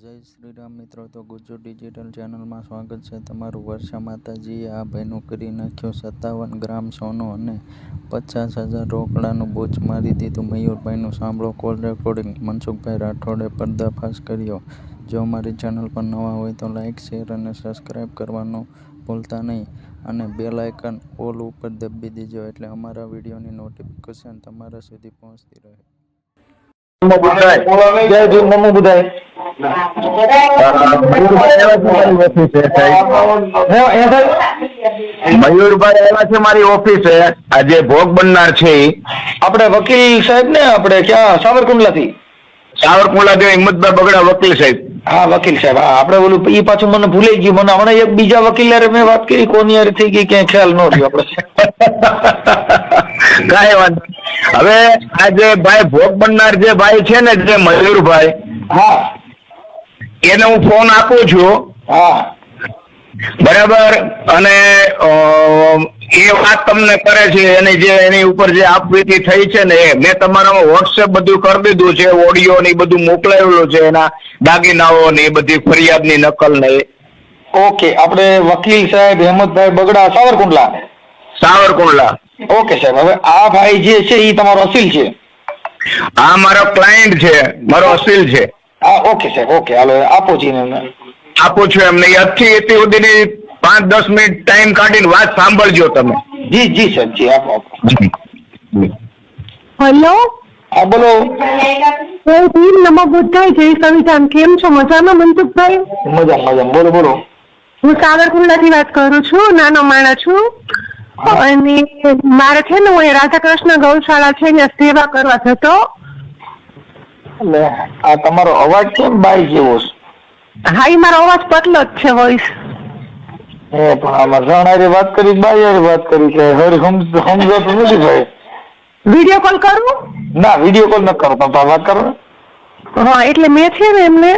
જય શ્રી રામ મિત્રો, તો ગુજ્જુ ડિજિટલ ચેનલમાં સ્વાગત છે તમારું વર્ષા માતાજીએ આ ભાઈનું કરી નાખ્યું સત્તાવન ગ્રામ સોનું અને પચાસ હજાર રોકડાનું બોચ મારી દીધું. મયુરભાઈનું સાંભળો કોલ રેકોર્ડિંગ. મનસુખભાઈ રાઠોડે પર્દાફાશ કર્યો. જો અમારી ચેનલ પર નવા હોય તો લાઇક શેર અને સબસ્ક્રાઈબ કરવાનું ભૂલતા નહીં અને બેલ આઇકન ઓલ ઉપર દબી દેજો એટલે અમારા વિડીયોની નોટિફિકેશન તમારા સુધી પહોંચતી રહે. જય ભીમ નમો બુદ્ધાય મયુરભાઈ એવા છે મારી ઓફિસે આજે ભોગ બનનાર છે. આપણે વકીલ સાહેબ ને આપણે ક્યાં? સાવરકુંડલા થી સાવરકુંડલા થી હિંમતભાઈ બગડા વકીલ સાહેબ. હા વકીલ સાહેબ હા આપણે ઓલું એ પાછું મને ભૂલાઈ ગયું. મને હમણાં એક બીજા વકીલ હારે મેં વાત કરી કોની હારે થઈ ગઈ ક્યાંય ખ્યાલ ન રહ્યો આપણે. કાંઈ વાંધો હવે આ જે ભાઈ ભોગ બનનાર જે ભાઈ છે ને જે મયુરભાઈ હા. એને હું ફોન આપું છું. હા. બરાબર? અને એ વાત તમને કરે છે એની જે એની ઉપર જે આપવીતી થઈ છે ને એ મેં તમારામાં વોટ્સએપ બધું કરી દીધું છે ઓડિયો ને એ બધું મોકલાયેલું છે એના દાગીનાઓ ને એ બધી ફરિયાદની નકલ ને એ. ઓકે આપણે વકીલ સાહેબ હેમંતભાઈ બગડા સાવરકુંડલા. સાવરકુંડલા. ઓકે સાહેબ હવે આ ભાઈ જે છે એ તમારો અસીલ છે? આ મારો ક્લાયન્ટ છે મારો અસીલ છે. હા ઓકે સાહેબ ઓકે હાલો આપો આપો આપું છું એમને. આજથી એટલી સુધીની પાંચ દસ મિનિટ ટાઈમ કાઢીને વાત સાંભળજો તમે. જી જી સર જી આપો આપો હેલો? હા બોલો. હું વીર નમો બુદ્ધાય જય સંવિધાન. કેમ છો? મજામાં મનસુખભાઈ? મજા મજા બોલો બોલો. હું સાવરકુંડલાથી વાત કરું છું નાનો માણા છું. અને મારે છે ને હું એ રાધાકૃષ્ણ ગૌશાળા છે ને સેવા કરવા જતો. એટલે આ તમારો અવાજ કેમ બાય જેવો છે? હા એ મારો અવાજ પતલો જ છે વોઇસ એ પણ આમાં જણ વાત કરી બાઈ વાત કરી કે હરી સમજ સમજાતું નથી ભાઈ. વીડિયો કોલ કરું? ના વીડિયો કોલ ન કરો તમે વાત કરો. હા એટલે મેં છે ને એમને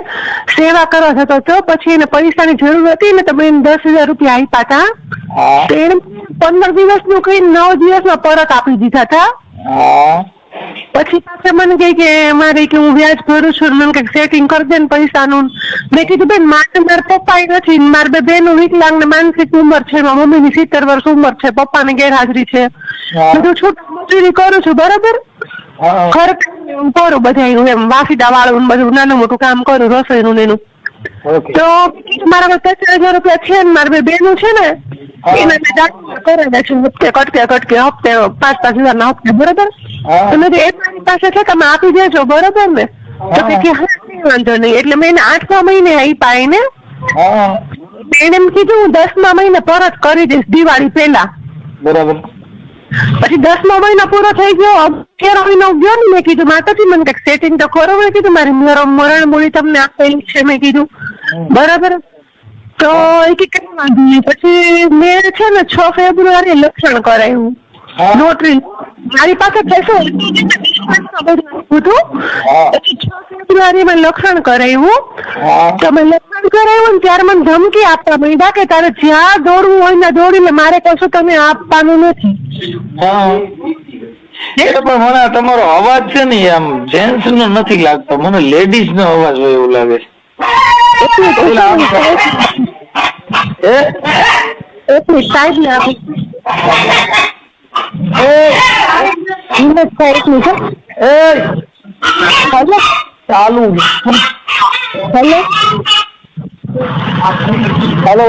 સેવા કરવા જતો હતો પછી એને પૈસાની જરૂર હતી ને તમે એને દસ હજાર રૂપિયા આપ્યા હતા તો એને પંદર દિવસનું કઈ નવ દિવસમાં પરત આપી દીધા હતા પછી પાછા મને કહે કે મારે કે હું વ્યાજ ભરું છું. મને કંઈક સેટિંગ કરી દે ને પૈસાનું. મેં કીધું બેન મારે મારા પપ્પા નથી. મારે બે બેનો વિકલાંગ ને માનસિક ઉંમર છે. મારા મમ્મીની સિત્તેર વર્ષ ઉંમર છે. પપ્પા ને ગેરહાજરી છે. બધું છૂટું મજૂરી કરું છું બરાબર? ઘર કરું બધા એમ. વાસીદા વાળું ને બધું નાનું મોટું કામ કરું રસોઈનું નું એનું. તો મારા પાસે પચાસ હજાર રૂપિયા છે ને મારા બે બેનું છે ને એના મેં દાખલા છે હપ્તે કટકે કટકે હપ્તે પાંચ પાંચ હજાર ના હપ્તે બરોબર. તો મેં એ મારી પાસે છે તમે આપી દેજો બરોબર ને? તો કે હા વાંધો નહીં. એટલે મેં એને આઠમા મહિને આપ્યા એને એને એમ કીધું હું દસમા મહિને પરત કરી દઈશ દિવાળી પહેલા. બરાબર. પછી દસમો મહિનો પૂરો થઈ ગયો અગિયાર મહિનો ગયો ને, મેં કીધું, માતાજી, મને કંઈક સેટિંગ તો ખરો. મેં કીધું, મારી મરણ મૂડી તમને આપેલી છે, મેં કીધું. બરાબર? તો એ કે કઈ વાંધો નહીં પછી મેં છે ને છ ફેબ્રુઆરી લક્ષણ કરાવ્યું હા. નોટરી મારી પાસે પૈસો ફેબ્રુઆરીમાં લક્ષણ કરાવ્યું તમે લક્ષણ લખાણ કરાવ્યું ને ત્યારે મને ધમકી આપવા માંડ્યા કે તારે જ્યાં દોડવું હોય ને દોડીને મારે કશું તમે આપવાનું નથી. પણ મને તમારો અવાજ છે ને આમ જેન્ટ્સ નો નથી લાગતો. મને લેડીઝ નો અવાજ હોય એવું લાગે છે. એટલે આમ એ એટલી સાઈડ ને આપી ચાલુ હેલો હેલો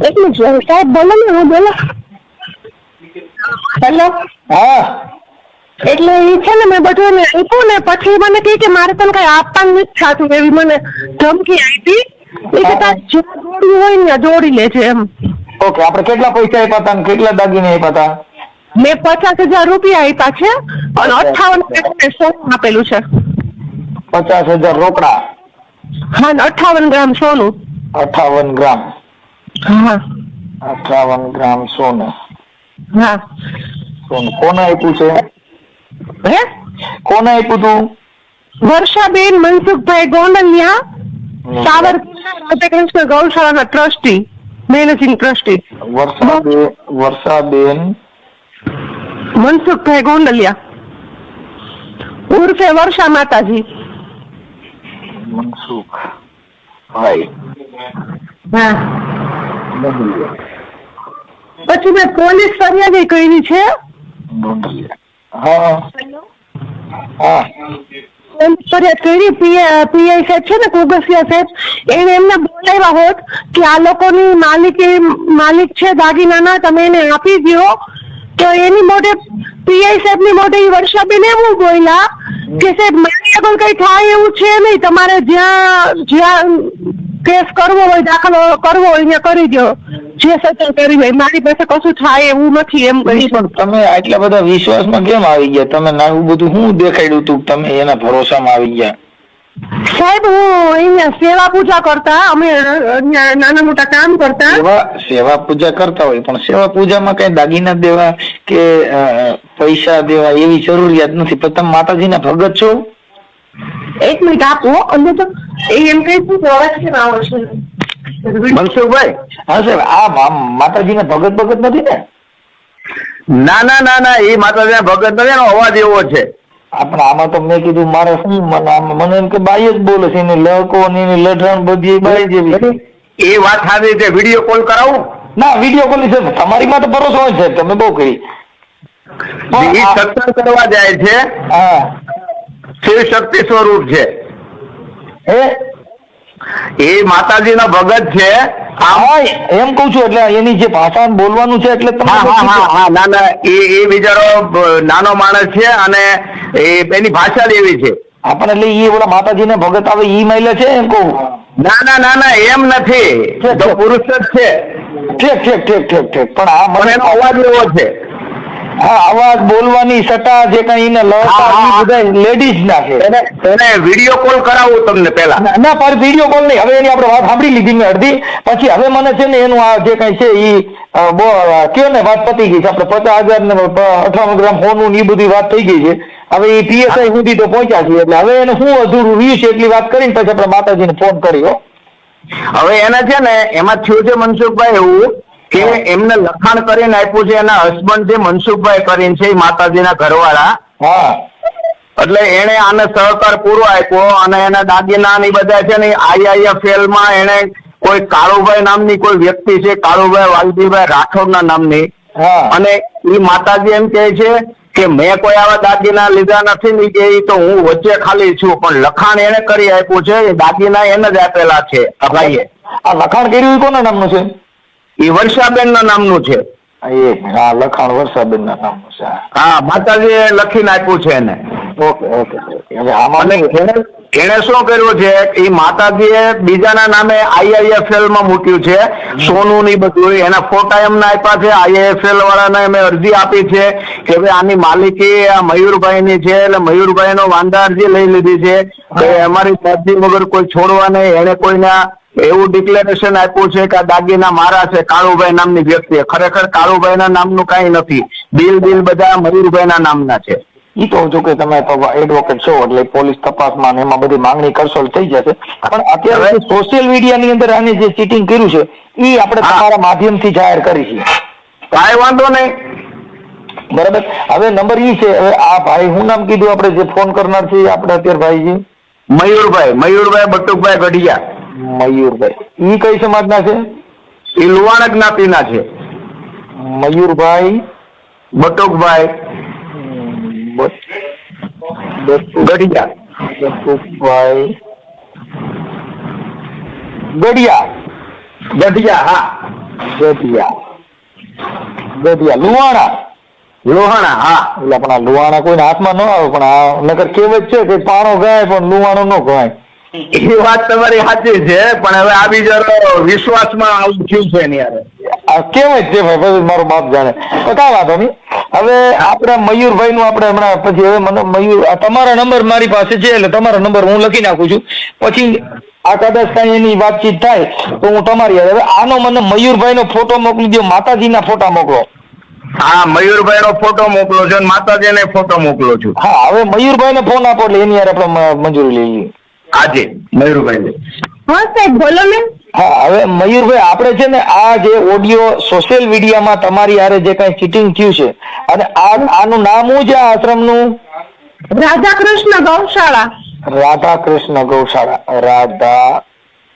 એટલું જ સાહેબ બોલો ને હું બોલો હેલો હા એટલે એ છે ને મેં બધું એને આપ્યું ને પછી મને કહે કે મારે તને કઈ આપવાનું નથી થતું એવી મને ધમકી આપી એ કે તારે દોડવું હોય ને જોડી લેજે એમ ઓકે આપણે કેટલા પૈસા આપ્યા હતા કેટલા દાગીને આપ્યા હતા? મેં પચાસ હજાર રૂપિયા આપ્યા છે અને અઠાવન ગ્રામ સોનું આપેલું છે. પચાસ હજાર રોકડા? હા અઠાવન ગ્રામ સોનું. અઠાવન ગ્રામ? હા. અઠાવન ગ્રામ સોનું. હા. સોનું કોને આપ્યું છે? હે? કોને આપ્યું તું Varshaben Mansukhbhai Gondaliya Savarkundla Radhakrishna ગૌશાળાના trustee. Managing trustee Varshaben Varshaben Mansukhbhai Gondaliya ઉર્ફે વર્ષા માતાજી મનસુખ ભાઈ હા. પછી મેં પોલીસ ફરિયાદ કરી છે. હા. હા. ફરિયાદ કરી પીઆઈ સાહેબ છે ને કુગસિયા સાહેબ? એને એમને બોલાવ્યા હોત કે આ લોકોની માલિકી માલિક છે દાગીનાના, તમે એને આપી દો તો એની મોઢે, પીઆઈ સાહેબની મોઢે વર્ષાબેન એવું બોલ્યા કે સાહેબ, મારી આગળ કઈ થાય એવું છે નહીં. તમારે જ્યાં જ્યાં કેસ કરવો હોય, દાખલો કરવો હોય, ત્યાં કરી દો જે સત્તા કરવી હોય મારી પાસે કશું થાય એવું નથી એમ કહી પણ તમે આટલા બધા વિશ્વાસમાં કેમ આવી ગયા? તમે નાનું બધું શું દેખાડ્યું તું તમે એના ભરોસામાં આવી ગયા? સાહેબ હું અહીંયા સેવા પૂજા કરતા અમે નાના મોટા કામ કરતા. સેવા સેવા પૂજા કરતા હોય પણ સેવા પૂજામાં કઈ દાગીના દેવા કે પૈસા દેવા એવી જરૂરિયાત નથી. પણ તમે માતાજીના ભગત છો? એક મિનિટ આપો અને તો એ એમ કહી શું અવાજ છે? મનસુખભાઈ? હા સાહેબ આ માતાજીને ભગત ભગત નથી ને? ના ના ના ના એ માતાજીના ભગત નથી એનો અવાજ એવો છે. આપણે આમાં તો મેં કીધું મારે શું મને મને એમ કે બાઈ જ બોલે છે એની લહકો ને એની લઢણ બધી બાઈ જેવી એ વાત સાચી છે વીડિયો કોલ કરાવું? ના વીડિયો કોલ છે તમારી માં તો ભરોસો હોય છે તમે બહુ કરી. એ સત્સંગ કરવા જાય છે હા. શિવ શક્તિ સ્વરૂપ છે. હે? એ માતાજીના ભગત છે હા એમ કઉ છું એટલે એની જે ભાષા બોલવાનું છે એટલે તમે હા હા હા હા ના ના એ એ બિચારો નાનો માણસ છે અને એ એની ભાષા જ એવી છે. આપણે એટલે એ ઓલા માતાજીને ભગત આવે ઈ મહિલા છે એમ કહું? ના ના ના ના એમ નથી. પુરુષ જ છે. ઠીક ઠીક ઠીક ઠીક ઠીક. પણ આ મને એનો અવાજ એવો છે. અવાજ બોલવાની સટા જે કઈ એને લડતા લેડીઝ ના છે એને વીડિયો કોલ કરાવું તમને પેલા ના, પર વીડિયો કોલ નહીં. હવે એની આપણે વાત સાંભળી લીધી મેં અડધી. પછી હવે મને છે ને એનું આ જે કઈ છે ઈ અ, કયો ને વાત પતી ગઈ છે આપણે પચાસ હજાર ને અઠાવન ગ્રામ ફોન ને ઈ બધી વાત થઈ ગઈ છે. હવે એ પીએસઆઈ સુધી તો પહોંચ્યા છીએ એટલે હવે એને શું અધૂરું રહ્યું છે એટલી વાત કરીને પછી આપણે માતાજીને ફોન કર્યો. હવે એને છે ને એમાં થયું છે મનસુખભાઈ એવું કે એમને લખાણ કરીને આપ્યું છે એના હસબન્ડ છે મનસુખભાઈ કરીને છે માતાજીના ઘરવાળા. હા. એટલે એને આને સહકાર પૂરો આપ્યો અને એના દાગીના ને બધા છે ને આઈઆઈએફએલમાં એને કોઈ કાળુભાઈ નામની કોઈ વ્યક્તિ છે કાળુભાઈ વાલજીભાઈ રાઠોડના નામની. અને એ માતાજી એમ કહે છે કે મેં કોઈ આવા દાગીના લીધા નથી ને કે તો હું વચ્ચે ખાલી છું પણ લખાણ એને કરી આપ્યું છે એ દાગીના એને જ આપેલા છે આ ભાઈએ આ લખાણ કર્યું કોના નામનું છે? એ વર્ષાબેન ના નામનું છે. એક હા લખાણ વર્ષાબેન ના નામનું છે હા. માતાજીએ લખીને આપ્યું છે એને. Okay okay. હવે આમાં એને શું કર્યું છે? એ માતાજીએ બીજાના નામે આઈઆઈએફએલમાં મૂક્યું છે. સોનું ની બધું. એના ફોટા એમને આપ્યા છે. આઈઆઈએફએલ વાળાને અમે અરજી આપી છે કે ભાઈ આની માલિકી આ મયુરભાઈ ની છે. એટલે મયુરભાઈ નો વાંધા અરજી લઈ લીધી છે. અમારી મરજી વગર કોઈ છોડવા નહીં. એને કોઈને એવું ડિક્લેરેશન આપ્યું છે કે આ દાગીના મારા છે કાળુભાઈ નામની વ્યક્તિએ ખરેખર કાળુભાઈના નામનું કાંઈ નથી. બિલ બિલ બધા મયુરભાઈના નામના છે. એ તો જો કે તમે એડવોકેટ છો એટલે પોલીસ તપાસમાં એમાં બધી માંગણી કરશો થઈ જશે. પણ અત્યારે સોશિયલ મીડિયાની અંદર આને જે ચીટિંગ કર્યું છે એ આપણે. તમારા માધ્યમથી જાહેર કરી છે. કાંઈ વાંધો નહીં. બરાબર? હવે નંબર ઈ છે હવે આ ભાઈ હું નામ કીધું આપણે જે ફોન કરનાર છે આપણે અત્યારે ભાઈજી? મયુરભાઈ મયુરભાઈ બટુકભાઈ ગઢિયા. મયુરભાઈ. ઈ કઈ સમાજના છે? એ લુવાણ જ્ઞાતિના છે. મયુરભાઈ. બટુકભાઈ. ગઢિયા. બટુકભાઈ. ગઢિયા. ગઢિયા હા. ગઢિયા. ગઢિયા. લુવાણા લોહાણા હા. એટલે પણ આ લુવાણા કોઈના હાથમાં ન આવે પણ આ નકર કહેવત છે કે પાણો ગાય પણ લુવાણો ન ગાય એ વાત તમારી સાચી છે પણ હવે આ બીજો વિશ્વાસમાં આવું થયું છે એની હારે. આ છે ભાઈ મારો બાપ જાણે. કાંઈ વાંધો નહીં. હવે આપણે મયુરભાઈ નું આપણે હમણાં પછી હવે મને મયુર તમારા નંબર મારી પાસે છે એટલે તમારો નંબર હું લખી નાખું છું. પછી આ કદાચ કઈ એની વાતચીત થાય તો હું તમારી. હવે આનો મને મયુરભાઈ નો ફોટો મોકલી દો માતાજીના ફોટા મોકલો. હા મયુરભાઈ નો ફોટો મોકલો છો અને માતાજીને ફોટો મોકલો છું. હા હવે મયુરભાઈ ને ફોન આપો એટલે એની યાર આપણે મંજૂરી લઈ લઈએ. આજે. મયુરભાઈ હા સાહેબ બોલો ને હા હવે મયુરભાઈ આપણે છે ને આ જે ઓડિયો સોશિયલ મીડિયામાં તમારી આરે જે કઈ ચીટિંગ થયું છે અને આ આનું નામ શું છે આ આશ્રમનું? રાધા કૃષ્ણ ગૌશાળા. રાધા કૃષ્ણ ગૌશાળા. રાધા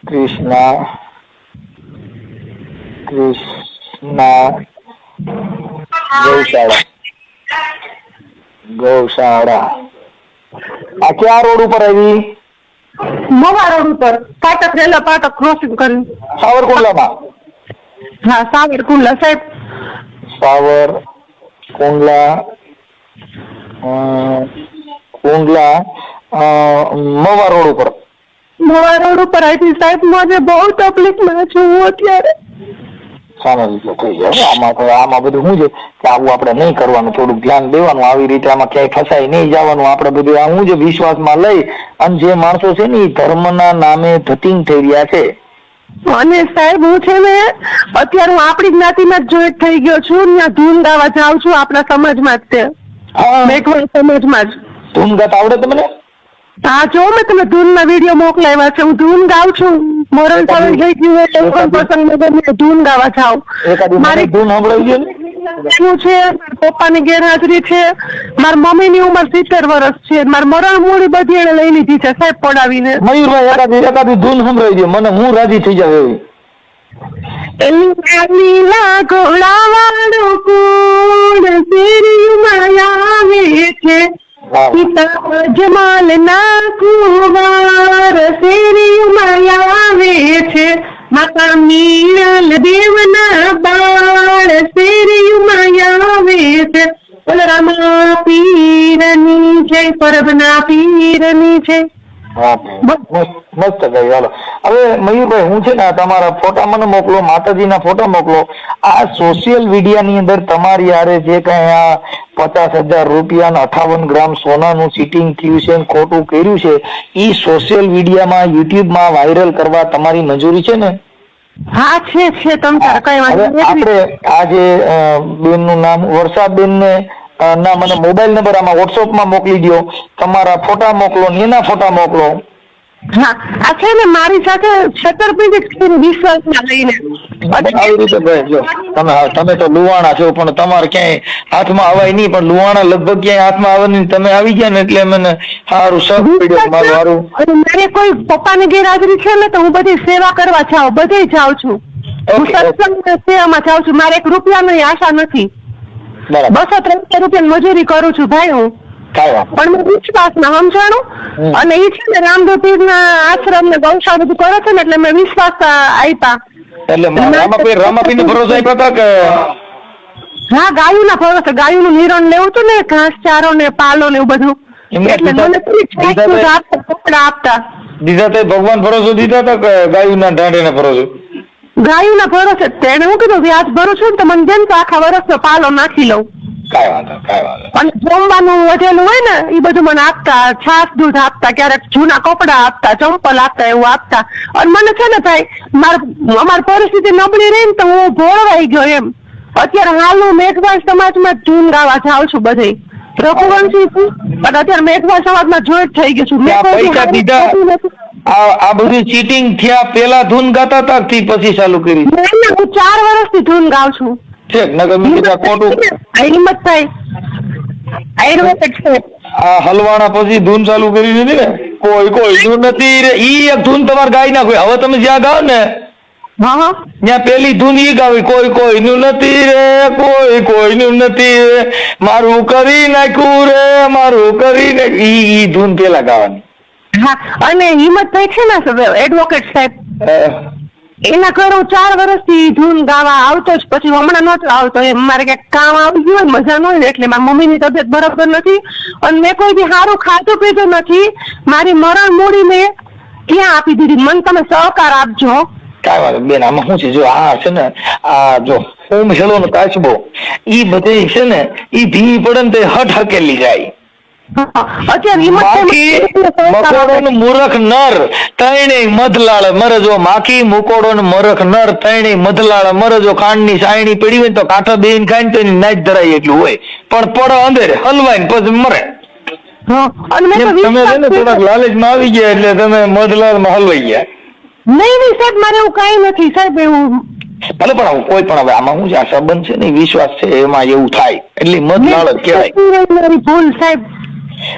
કૃષ્ણ કૃષ્ણ ગૌશાળા. ગૌશાળા. આ ક્યાં રોડ ઉપર આવી? મવા રોડ ઉપર. પાટક રેલા પાટક ક્રોસિંગ કર્યું. સાવરકુંડલામાં? હા સાવરકુંડલા સાહેબ. સાવર કુંડલા કુંડલા મોવા રોડ ઉપર. મવા રોડ ઉપર આવી સાહેબ મને બહુ તકલીફમાં છું હું સામાજિક થઈ જાય આમાં તો આમાં બધું શું છે કે આવું આપણે નહીં કરવાનું થોડુંક ધ્યાન દેવાનું આવી રીતે આમાં ક્યાંય ફસાઈ નહીં જવાનું. આપણે બધું આ શું છે વિશ્વાસમાં લઈ અને જે માણસો છે ને એ ધર્મના નામે ધતિંગ થઈ રહ્યા છે. અને સાહેબ હું છે ને અત્યારે હું આપણી જ્ઞાતિમાં જ જોઈન્ટ થઈ ગયો છું ત્યાં ધૂમ ગાવા જાઉં છું આપણા સમાજમાં જ તે. મેઘવાળ સમાજમાં જ. ધૂમ ગાતા આવડે તમને? હા જો મેં તમે ધૂન ના વીડિયો મોકલાવ્યા છે હું ધૂન ગાઉં છું. મોરલ ચાલુ થઈ ગયું તો કોઈ પ્રસંગમાં ગમે ધૂન ગાવા જાઉં. મારી ધૂન સંભળાવી ગયો શું છે પપ્પાની ગેરહાજરી છે મારા મમ્મીની ઉંમર સિત્તેર વર્ષ છે મારી મરણ મૂડી બધી એને લઈ લીધી છે સાહેબ પડાવીને. મયુરભાઈ એકાદી એકાદી ધૂન સંભળાવી દો મને હું રાજી થઈ જાવ એવી. લીલા ઘોડાવાળો કોણ શેરીમાં આવે છે. પિતા જમાલ ના કુંવાર શેરીમાં આવે છે માતા મીણલ દેવના બાળ શેરીમાં આવે છે બલરામા પીરની જય પરબના પીરની છે હા, મસ્ત ગઈ હાલો. હવે મયુરભાઈ હું છે ને તમારા ફોટા મને મોકલો માતાજીના ફોટા મોકલો. આ સોશિયલ મીડિયાની અંદર તમારી હારે જે કઈ આ પચાસ હજાર રૂપિયા અઠાવન ગ્રામ સોનાનું સીટિંગ થયું છે ખોટું કર્યું છે ઈ સોશિયલ મીડિયામાં યુટ્યુબમાં વાયરલ કરવા તમારી મંજૂરી છે ને? હા છે છે તમે કઈ આપણે આજે બેનનું નામ વર્ષાબેન ને ના મને મોબાઈલ નંબર આમાં વોટ્સઅપમાં મોકલી દો તમારા ફોટા મોકલો ને એના ફોટા મોકલો. હા આ છે ને મારી સાથે છતરપિંડી વિશ્વાસમાં લઈને. આવી રીતે ભાઈ જો તમે તમે તો લુવાણા છો પણ તમારે ક્યાંય હાથમાં અવાય નહીં પણ લુવાણા લગભગ ક્યાંય હાથમાં આવે નહીં તમે આવી ગયા ને એટલે મને સારું સબ પડ્યો મારું સારું. મારે કોઈ પપ્પાની ગેરહાજરી છે ને તો હું બધી સેવા કરવા જાઉં બધે જાઉં છું. હું. સત્સંગ સેવામાં જાઉં છું. મારે એક રૂપિયાની આશા નથી. બસો ત્રણસો રૂપિયા મજૂરી કરું છું ભાઈ હું. પણ મેં વિશ્વાસમાં સમજાણું? અને એ છે ને રામદેવ ના આશ્રમ ને ગૌશાળા બધું કરે છે ને એટલે મેં વિશ્વાસ આપ્યા એટલે રામાપીર રામાપીર ને ભરોસો આપ્યા હતા કે હા ગાયું ના ભરોસે ગાયું નું નિરણ લેવું હતું ને ઘાસ ચારો ને પાલો ને એવું બધું. એટલે મને કપડા આપતા. દીધા તે ભગવાન ભરોસો દીધા હતા કે ગાયું ના ઢાંઢે ને ભરોસો? ગાયું ના ભરોસે. તેને હું કીધું વ્યાજ ભરું છું ને તો મને જેમ તો આખા વર્ષનો પાલો નાખી લઉં. કાંઈ વાંધો કાંઈ વાંધો અને જમવાનું વધેલું હોય ને એ બધું મને આપતા છાસ દૂધ આપતા ક્યારેક જૂના કપડા આપતા ચંપલ આપતા એવું આપતા. અને મને છે ને ભાઈ માર અમારી પરિસ્થિતિ નબળી રહી ને તો હું ભોળવાઈ ગયો એમ. અત્યારે હાલ હું મેઘવાળ સમાજમાં જૂન ગાવા જાઉં છું બધે. રઘુવંશી પણ અત્યારે મેઘવાળ સમાજમાં જોઈન્ટ થઈ ગયું છું. મેં પૈસા દીધા? આ બધું ચીટિંગ થયા પેલા ધૂન ગાતા હતા થી પછી ચાલુ કરી. હું ચાર વર્ષથી ધૂન ગાઉં છું. ઠીક નગર મેં કીધું આ ખોટું આ હિંમતભાઈ આયુર્વેદિક છે આ હલવાણા પછી ધૂન ચાલુ કરી દીધી ને કોઈ કોઈ ધૂન નથી રે ઈ એક ધૂન તમારે ગાઈ નાખો હવે તમે જ્યાં ગાવ ને હા હા ત્યાં પેલી ધૂન ઈ ગાવી કોઈ કોઈનું નથી રે કોઈ કોઈનું નથી રે મારું કરી નાખ્યું રે મારું કરી નાખ્યું ઈ ઈ ધૂન પેલા ગાવાની હા અને હિંમતભાઈ છે ને એડવોકેટ સાહેબ એના કરો ચાર વર્ષથી ધૂન ગાવા આવતો જ પછી હમણાં નતો આવતો. એમ મારે ક્યાંક કામ આવી ગયું મજા ન એટલે મારી મમ્મીની તબિયત બરાબર નથી અને મેં કોઈ બી સારું ખાધું પીધું નથી. મારી મરણ મૂડી ક્યાં આપી દીધી? મને તમે સહકાર આપજો. કાંઈ વાત બેન, આમાં શું છે? જો આ છે ને, આ જો હું હેલો નો કાચબો, ઈ બધે છે ને, ઈ ભી પડે ને હટ હકેલી જાય. મકોડો હિંમત મૂરખ નર તૈણે મધલાળ મરે માખી મુકોડો મૂરખ નર તૈણે મધલાળ મરે જો સાયણી પડી હોય તો કાંઠા બેન ખાય તો એની નાચ ધરાય એટલું હોય. પણ પડો અંધેરે હલવાય ને પછી મરે. હા, અને મેં તો એમ તમે છે ને વિશ્વાસ થોડાક લાલચમાં આવી ગયા એટલે તમે મધલાળમાં હલવાઈ ગયા. નહીં નહીં સાહેબ મારે એવું કઈ નથી સાહેબ એવું ભલે પણ કોઈ પણ હવે આમાં શું છે? આ સંબંધ છે ને વિશ્વાસ છે એમાં એવું થાય. એટલે મધલાળ કહેવાય. ભૂલ સાહેબ.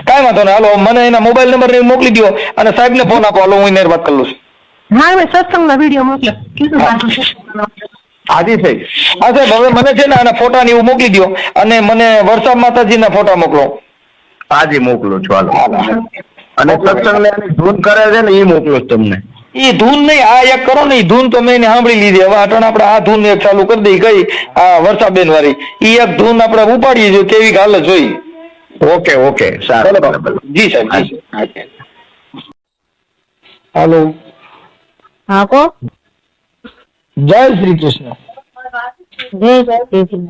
કાંઈ વાંધો નહીં. હાલો મને એના મોબાઈલ નંબર ને મોકલી દો અને સાહેબને ફોન આપો. હાલો હું એને વાત કરી લઉં છું. હા મેં સત્સંગના વીડિયો મોકલ્યો કીધું પાછું હાજી સાહેબ. હા સાહેબ હવે મને છે ને આના ફોટા ને એવું મોકલી દો અને મને વરસાદ માતાજીના ફોટા મોકલો. હાજી મોકલું છું. હાલો. અને સત્સંગ ને ધૂન કરે છે ને એ મોકલું તમને. એ ધૂન નહીં આ એક કરો ને એ ધૂન તો મેં એને સાંભળી લીધી. હવે અટણ આપણે આ ધૂન એક ચાલુ કરી દઈ ગઈ આ વર્ષાબેન વાળી એ એક ધૂન આપણે ઉપાડીએ છીએ કેવી હાલત જોઈ ઓકે ઓકે સારું બરાબર જી સાહેબ જી હાલો હા કો જય શ્રી કૃષ્ણ જય શ્રી કૃષ્ણ.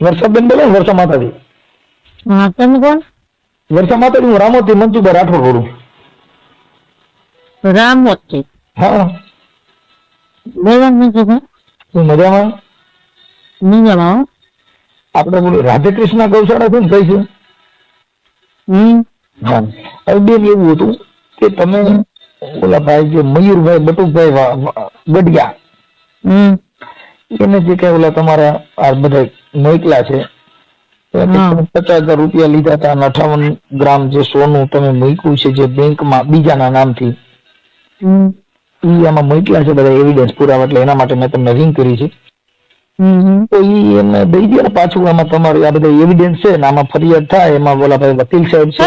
વર્ષાબેન બોલો ને વર્ષા માતાજી હા તમે કોણ વર્ષા માતાજી હું રામોથી મનસુખભાઈ રાઠોડ બોલું રામોતી હા બોલવાનું નથી ભાઈ હું મજામાં મજામાં હો. આપણે બોલું રાધે કૃષ્ણ ગૌશાળા છે? ને કઈ છે હવે બેન એવું હતું કે તમે ઓલા ભાઈ જે મયુરભાઈ બટુકભાઈ ગઢિયા એને જે કઈ ઓલા તમારા આ બધા મોકલા છે પચાસ હજાર રૂપિયા લીધા હતા અને અઠાવન ગ્રામ જે સોનું તમે મૂક્યું છે જે બેંકમાં બીજાના નામથી. ઈ આમાં મૂક્યા છે બધા એવિડન્સ પુરાવા એટલે એના માટે મેં તમને રિંગ કરી છે. તો ઈ એમને દઈ દે ને પાછું આમાં તમારું આ બધા એવિડન્સ છે ને આમાં ફરિયાદ થાય એમાં બોલા ભાઈ વકીલ સાહેબ છે.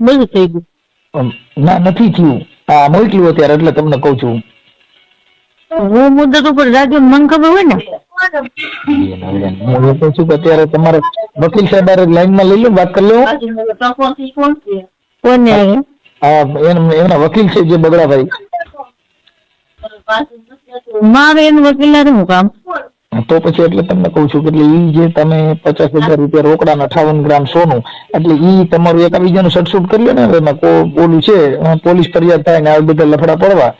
બધું થઈ ગયું. ના નથી થયું. આ મોકલ્યું અત્યારે એટલે તમને કહું છું. હું મુદ્દત ઉપર ને મને ખબર હોય ને. હું એ કહું છું કે અત્યારે તમારે વકીલ સાહેબ લાઈનમાં લઈ લો વાત કરી લો. કોને હા એમ- એમના વકીલ છે જે બગડાભાઈ મારે એનું વકીલ ના હું કામ? તો પછી એટલે તમને કહું છું કે એટલે ઈ જે તમે પચાસ હજાર રૂપિયા રોકડા અઠાવન ગ્રામ સોનું એટલે ઈ તમારું એક બીજાનું સટસૂટ કરી લે ને હવે ઓલું છે પોલીસ ફરિયાદ થાય ને આ બધા લફડા પડવા.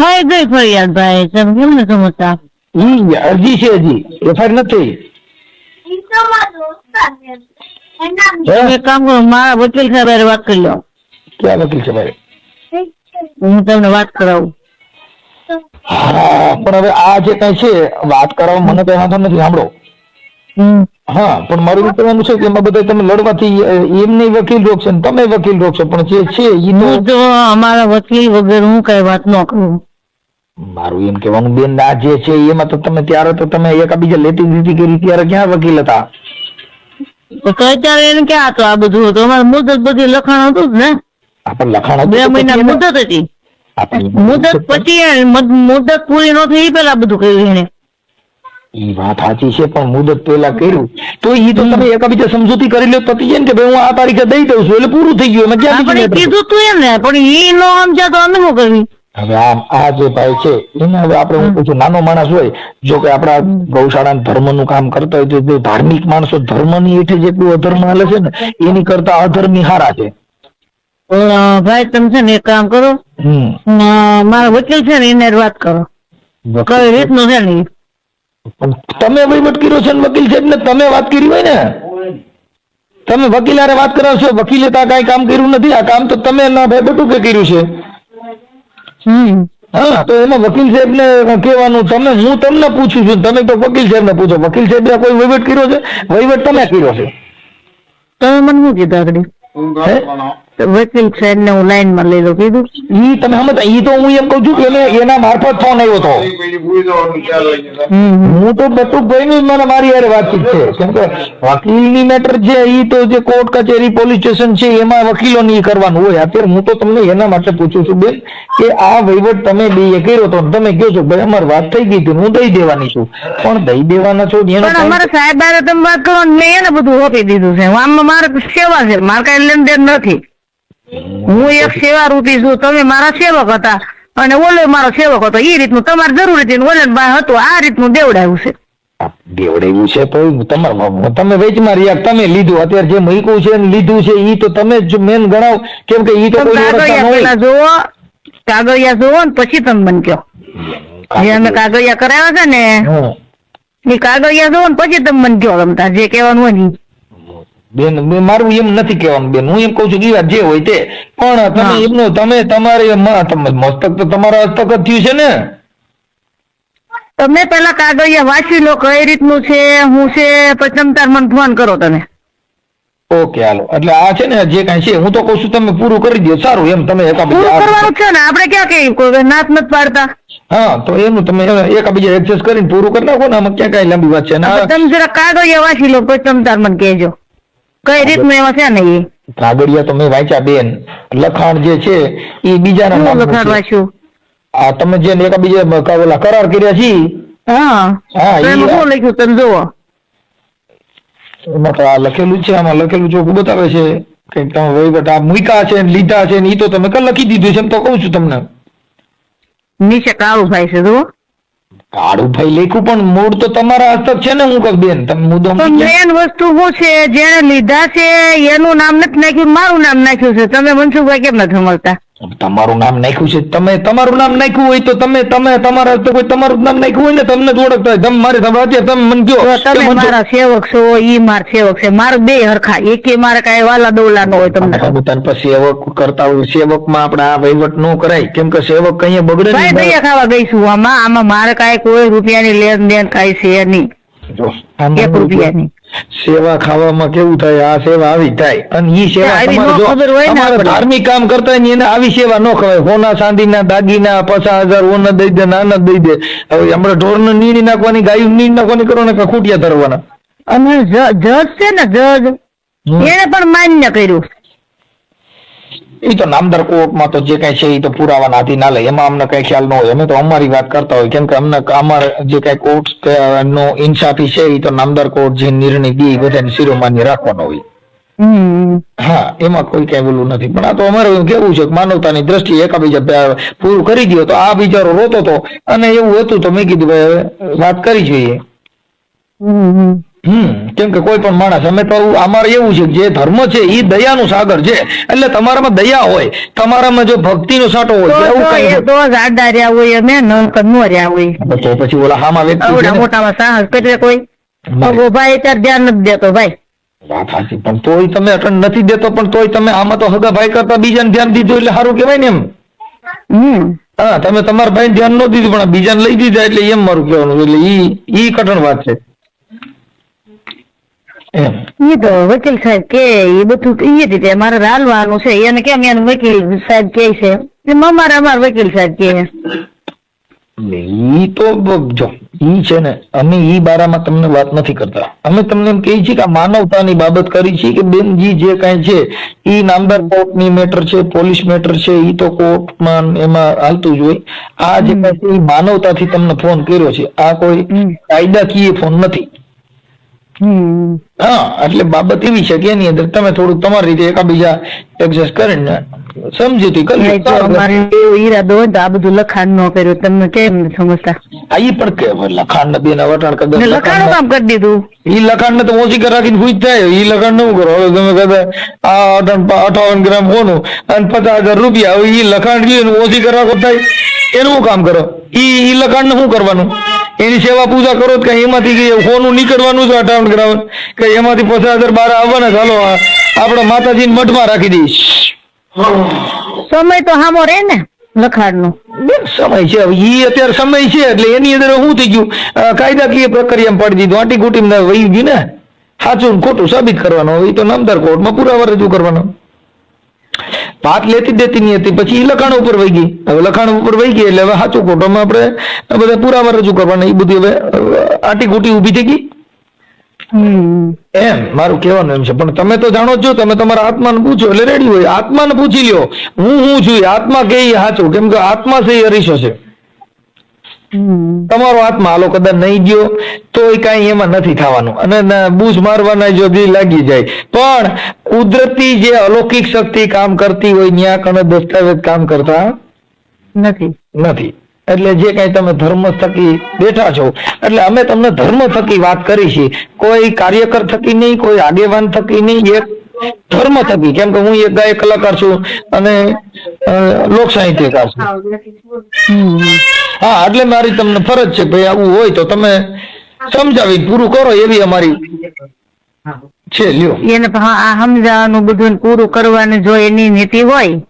થઈ ગઈ ફરિયાદ ભાઈ તમે કેમ ને સમજતા? ઈ અરજી છે હજી એફઆઈઆર નથી. એક કામ કરો મારા વકીલ સાહેબ વાત કરી લો. ક્યાં વકીલ ભાઈ? હું તમને વાત કરાવું. હા પણ હવે આ જે કઈ છે વાત કરવા મને કઈ વાંધો નથી સાંભળો. હા પણ મારું એવું કહેવાનું છે કે એમાં બધા તમે લડવાથી એમને વકીલ રોકશે ને તમે વકીલ રોકશો પણ જે છે ઈ તો અમારા વકીલ વગર હું કઈ વાત ન કરું. મારું એમ કહેવાનું બેન આ જે છે એમાં તો તમે ત્યારે તો તમે એકાબીજા લેતી દીધી કરી ત્યારે ક્યાં વકીલ હતા? અત્યારે એને ક્યાં હતું આ બધું? હતું અમારે મુદત બધી લખાણ હતું જ ને. લખાણ બે મહિના મુદત હતી. મુદત પછી મુદત પૂરી ન થઈ પેલા બધું કર્યું એને ઈ વાત સાચી છે પણ મુદત પેલા કર્યું. તો ઈ તો તમે એકબીજા સમજૂતી કરી લો પતી જાય ને કે ભાઈ હું આ તારીખે દઈ દઉં છું એટલે પૂરું થઈ ગયું. એમાં ક્યાં આપણે કીધું તું એમ ને પણ ઈ ન સમજ્યા તો અમે શું કરવી? હવે આ આ જે ભાઈ છે એને હવે આપણે હું પૂછું નાનો માણસ હોય જો કે આપણા ગૌશાળા ધર્મનું કામ કરતા હોય તો ધાર્મિક માણસો ધર્મની હેઠે જેટલું અધર્મ હાલે છે ને એની કરતા અધર્મી હારા છે. ભાઈ તમે છે ને એક કામ કરો. મારા વકીલ છે ને એને વાત કરો. કઈ રીતનું છે ને તમે વહીવટ કર્યો છે ને વકીલ છે ને તમે વાત કરી હોય ને? તમે વકીલ આરે વાત કરાવશો વકીલે તો કઈ કાંઈ કામ કર્યું નથી. આ કામ તો તમે ના ભાઈ બટુકે કર્યું છે. હમ. હા તો એમાં વકીલ સાહેબ ને કહેવાનું તમે હું તમને પૂછું છું તમે તો વકીલ સાહેબ ને પૂછો. વકીલ સાહેબ કોઈ વહીવટ કર્યો છે? વહીવટ તમે કર્યો છે. તમે મને શું કીધા આગળ? વકીલ સાહેબ ને હું લાઈનમાં લઈ લઉં. કીધું? ઈ તમે સમજ ઈ તો હું એમ કહું છું કે એના મારફત ફોન આવ્યો હતો હમ. હું તો બટુકભાઈ ની મને મારી હારે વાતચીત છે. કેમ કે વકીલની મેટર છે ઈ તો જે કોર્ટ કચેરી પોલીસ સ્ટેશન છે એમાં વકીલો ની કરવાનું હોય. અત્યારે હું તો તમને એના માટે પૂછું છું બેન કે આ વહીવટ તમે બે એ કર્યો તો તમે કહો છો ભાઈ અમારી વાત થઈ ગઈ હતી હું દઈ દેવાની છું. પણ દઈ દેવાના છો એનો પણ અમારા સાહેબ હારે તમે વાત કરો ને મેં એને બધું આપી દીધું છે. આમાં મારે સેવા છે મારે કઈ લેનદેન નથી. હું એક સેવા રૂપી છું તમે મારા સેવક હતા. અને ઓલો મારો સેવક હતો. એ રીતનું તમારે જરૂર હતી ઓલે હતું. આ રીતનું દેવડાવ્યું છે. બેવડેવું છે તો તમારે તમે વેચમાં રહ્યા તમે લીધું? અત્યારે જે મૂક્યું છે લીધું છે એ તો તમે જ મેન ગણાવ. કેમ કે એ તો જોવો કાગળિયા જોવો ને પછી તમે મને કહો. જે અમે કાગળિયા. કરાવ્યા છે ને એ કાગળિયા જોવો ને પછી તમે મને કહો. તમતા જે કહેવાનું હોય ને. બેન મારું એમ નથી કહેવાનું બેન. હું એમ કહું છું કે જે હોય તે. પણ તમે એમનો તમે તમારે મસ્તક તો તમારા હસ્તક જ થયું છે ને. તમે પેલા કાગળિયા વાંચી લો કઈ રીતનું છે હું છે પછી તમ તાર મને ફોન કરો તમે. Okay hello. એટલે આ છે ને જે કાંઈ છે હું તો કહું છું તમે પૂરું કરી દો. સારું એમ તમે એકાબીજા કરવાનું છે ને આપણે ક્યાં કઈ કોઈ નાથ નથી પાડતા. હા તો એનું તમે એકાબીજા એડજસ્ટ કરીને પૂરું કરી નાખો ને આમાં ક્યાં કઈ લાંબી વાત છે. તમે જરા કાગળિયા વાંચી લો પછી તમે તાર મને કહેજો. કઈ રીતનું એમાં છે ને એ કાગળિયા તો મેં વાંચ્યા બેન. લખાણ જે છે એ બીજાના શું લખાણ. વાંચ્યું? આ તમે જે એકા બીજે ઓલા કરાર કર્યા છે હા. હા, શું લખ્યું તમે જુઓ. એમાં તો આ લખેલું છે આમાં લખેલું ચોખ્ખું બતાવે છે. કે તમે વહીવટ આ મૂકા છે ને લીધા છે ને એ તો તમે લખી દીધું છે એમ તો કહું છું તમને. નીચે કાળું થાય છે જુઓ. કાળું ભાઈ લખ્યું પણ મૂળ તો તમારા હસ્તક છે ને હું કહું બેન તમે મુદ્દો મેન વસ્તુ શું છે? જેને લીધા છે એનું નામ નથી નાખ્યું મારું નામ નાખ્યું છે. તમે મનસુખભાઈ કેમ નથી સમજતા તમારું નામ નાખ્યું છે? તમે તમારું નામ નાખ્યું હોય તો તમે તમે તમારા તો કોઈ તમારું નામ નાખ્યું હોય ને તમને જ ઓળખતા હોય. તમે મારે તમે અત્યારે તમે મને કહો તમે મારા સેવક છો ઈ માર સેવક છે. મારે બે હરખા. એકે મારે કાંઈ વાલા દોલા નો હોય તમને. તમે પર પછી સેવક કરતા હોય સેવકમાં આપણે આ વહીવટ નો કરાય. કેમ કે સેવક કઈ બગડે ભાઈ ભાઈ ખાવા ગઈશું આમાં. આમાં મારે કાંઈ કોઈ રૂપિયાની લેન દેન કાંઈ છે નહીં. જો, એક રૂપિયાની. સેવા ખાવામાં કેવું થાય? આ સેવા આવી થાય અને ઈ સેવા તમારે. ધાર્મિક કામ કરતા હોય એને આવી સેવા ન ખવાય. હોના ચાંદીના દાગીના પચાસ હજાર ઓના દઈ દે નાના દઈ દે. હવે હમણાં ઢોરને નીણી નાખવાની ગાયું નીણી નાખવાની કરો ને ખૂટિયા ધરવાના. અને જજ છે ને જજ. એને પણ માન્ય કર્યું. એ તો નામદાર કોર્ટમાં તો જે કઈ છે એ તો પુરાવા નાથી ના લે એમાં અમને કઈ ખ્યાલ ન હોય. અમે તો અમારી વાત કરતા હોય. કેમ કે અમને અમારે જે કઈ કોર્ટ નો ઇન્સાફી છે એ તો નામદાર કોર્ટ જે નિર્ણય દે એ બધાને શિરોમાન્ય રાખવાનો હોય. હા એમાં કોઈ કઈ બોલવું નથી. પણ આ તો અમારે કેવું છે કે માનવતાની દ્રષ્ટિએ એકાબીજા પૂરું કરી દો તો આ બિચારો રોતો હતો અને એવું હતું તો મેં કીધું ભાઈ વાત કરી જોઈએ. હમ કેમ કે કોઈ પણ માણસ અમે તો અમારે એવું છે કે જે ધર્મ છે એ દયાનું સાગર છે. એટલે તમારામાં દયા હોય તમારામાં જો ભક્તિનો સાટો હોય એવું કઈ તો જ હોય અમે નકર નો હોય. તો પછી ઓલા હામાં વ્યક્તિ છે મોટામાં સાહસ કરે કોઈ. તો ભાઈ ત્યારે ધ્યાન નથી દેતો ભાઈ. વાત સાચી પણ તોય તમે અટન નથી દેતો પણ તોય તમે આમાં તો હગા ભાઈ કરતા બીજાને ધ્યાન દીધું એટલે સારું કહેવાય ને એમ. હમ. હા તમે તમારા ભાઈ ધ્યાન ન દીધું પણ બીજાને લઈ દીધા એટલે એમ મારું કહેવાનું એટલે ઈ ઈ કઠણ વાત છે. એ તો વકીલ સાહેબ કે એ બધું એ રીતે મારે હાલવાનું છે. એને કેમ એને વકીલ સાહેબ કે છે? અમારે અમારે વકીલ સાહેબ કે ઈ તો જો ઈ છે ને અમે ઈ બારામાં તમને વાત નથી કરતા. અમે તમને એમ કહીએ છીએ કે આ માનવતાની બાબત કરી છે કે બેનજી જે કાંઈ છે ઈ નામદાર કોર્ટની મેટર છે પોલીસ મેટર છે ઈ તો કોર્ટમાં એમાં હાલતું જ હોય. આ જે કાંઈ છે ઈ માનવતાથી તમને ફોન કર્યો છે. આ કોઈ. કાયદાકીય ફોન નથી. હા એટલે બાબત એવી છે કે એની અંદર તમે થોડુંક તમારી રીતે એકાબીજા એડજસ્ટ કરીને સમજૂતી કરી અમારે ઈરાદો હોય તો આ બધું લખાણ ન કર્યું. તમને કેમ સમજતા? આ ઈ પણ કે લખાણ ને બેના વટાણ કદાચ લખાણનું કામ કરી દીધું? ઈ લખાણ ને તો ઓછી કર રાખીને ખુશ થાય ઈ લખાણનું કરો. હવે તમે કદાચ આ અઠાવન ગ્રામ હોનું અને પચાસ હજાર રૂપિયા. હવે ઈ લખાણ ગયું ઓછી કરવા થાય. એનું કામ કરો? ઈ ઈ લખાણ ને શું કરવાનું? એની સેવા પૂજા કરો કે એમાંથી હોનું નીકળવાનું છે અઠાવન ગ્રામ કે એમાંથી પચાસ હજાર બાર આવવાના ચાલો આ આપણે માતાજીને મઠમાં રાખી દઈશ. સમય તો હામો રે ને લખાણનો. બેન, સમય છે ઈ અત્યારે સમય છે એટલે એની અંદર શું થઈ ગયું? કાયદાકીય પ્રક્રિયામાં પાડી દીધું. આંટી કુટીમાં વહી ગયું ને. સાચું ખોટું સાબિત કરવાનું. એ તો નામદાર કોર્ટમાં પુરાવા રજૂ કરવાનો. વાત લેતી દેતી નહીં હતી. પછી એ લખાણ ઉપર વહી ગઈ. હવે લખાણ ઉપર વહી ગઈ એટલે હવે સાચું ખોટોમાં આપણે બધા પુરાવા રજૂ કરવાના. એ બધી હવે આટી ગુટી ઊભી થઈ ગઈ. એમ મારું કહેવાનું એમ છે. પણ તમે તો જાણો જ છો તમે તમારા આત્માને પૂછો એટલે રેડી હોય. આત્માને પૂછી લ્યો. હું હું છું આત્મા કે સાચું કેમ કે આત્મા છે એ અરીસો છે. તમારો આત્મા હાલો કદાચ નહીં ગયો તોય કાંઈ એમાં નથી થવાનું. અને ના મારવાના જો બી લાગી જાય. પણ કુદરતી જે અલૌકિક શક્તિ કામ કરતી હોય ન્યા કણે દસ્તાવેજ કામ કરતા નથી. નથી. એટલે જે કઈ તમે ધર્મ થકી બેઠા છો એટલે અમે તમને ધર્મ થકી વાત કરી છે કોઈ કાર્યકર થકી નહીં કોઈ આગેવાન થકી નહીં એક ધર્મ થકી કેમ કે હું એક ગાયક કલાકાર છું અને લોક સાહિત્યકાર છું. હા એટલે મારી તમને ફરજ છે ભાઈ આવું હોય તો તમે સમજાવી પૂરું કરો એવી અમારી છે લ્યો. એને સમજાવવાનું બધું પૂરું કરવાનું જો એની નીતિ હોય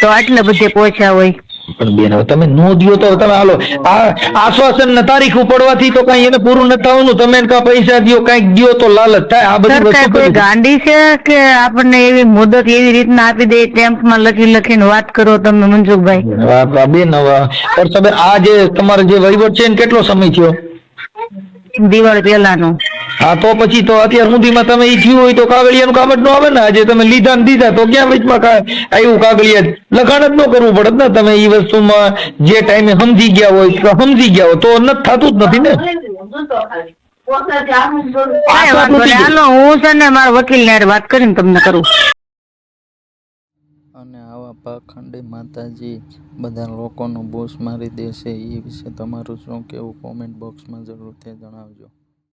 તો આટલે બધે પહોંચ્યા હોય. પણ બેન હવે તમે નો દિયો તો તમે હાલો. આ આશ્વાસન ને તારીખ ઉપડવાથી તો કઈ એને પૂરું ન થવાનું. તમે એને પૈસા દિયો કંઈક દિયો તો લાલચ થાય. આ બધી વસ્તુ કોઈ ગાંડી છે કે આપણને એવી મુદત એવી રીતના આપી દે ટેમ્પમાં લખી લખીને વાત કરો તમે મનસુખભાઈ બેન હવે આ જે તમારો જે વહીવટ છે એને કેટલો સમય થયો? દિવાળી પહેલાનું. હા તો પછી તો અત્યાર સુધીમાં તમે ઈ થયું હોય તો કાગળિયાનું કામ જ ન આવે ને. આજે તમે લીધા ને દીધા તો ક્યાં વચમાં આવ્યું કાગળિયા? લખાણ જ ન કરવું પડે ને. તમે ઈ વસ્તુમાં જે ટાઈમે સમજી ગયા હોય સમજી ગયા હોય તો નથી થતું જ નથી ને. હું છે ને મારા વકીલ ને વાત કરીને તમને કરું. પાખંડી માતાજી બધા લોકોનો બોસ મારી દેશે એ વિશે તમારું શું કહેવું? કોમેન્ટ બોક્સમાં જરૂરથી જણાવજો.